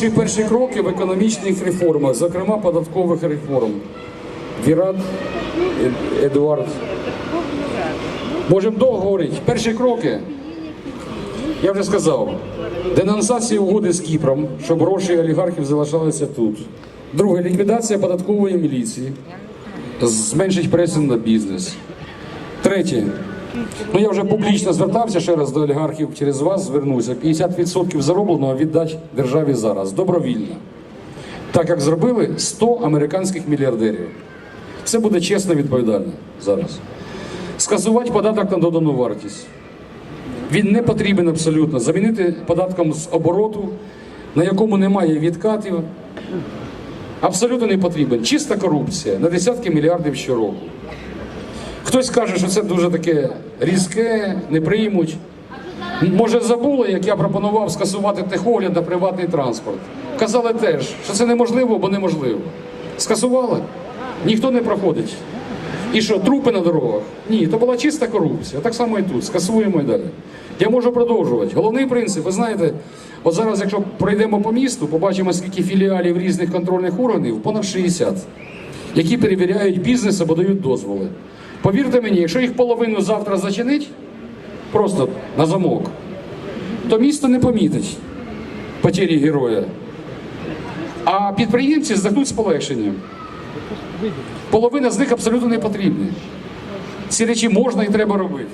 ваші перші кроки в економічних реформах, зокрема податкових реформ? Вірат Едуард. Можемо довго говорити. Перші кроки. Я вже сказав. Денонсація угоди з Кіпром, щоб гроші олігархів залишалися тут. Друге ліквідація податкової міліції. Зменшить пресинг на бізнес. Третє. Ну я вже публічно звертався ще раз до олігархів через вас звернуся. 50% заробленого віддати державі зараз. Добровільно. Так як зробили 100 американських мільярдерів. Це буде чесно відповідально зараз. Скасувати податок на додану вартість. Він не потрібен абсолютно. Замінити податком з обороту, на якому немає відкатів. Абсолютно не потрібен. Чиста корупція на десятки мільярдів щороку. Хтось каже, що це дуже таке різке, не приймуть. Може, забули, як я пропонував скасувати техогляд на приватний транспорт. Казали теж, що це неможливо, бо неможливо. Скасували? Ніхто не проходить. І що, трупи на дорогах? Ні, то була чиста корупція. Так само і тут. Скасуємо і далі. Я можу продовжувати. Головний принцип, ви знаєте, от зараз, якщо пройдемо по місту, побачимо, скільки філіалів різних контрольних органів, понад 60, які перевіряють бізнес або дають дозволи. Повірте мені, якщо їх половину завтра зачинить, просто на замок, то місто не помітить потері героя. А підприємці здохнуть з полегшенням. Половина з них абсолютно не потрібні. Ці речі можна і треба робити.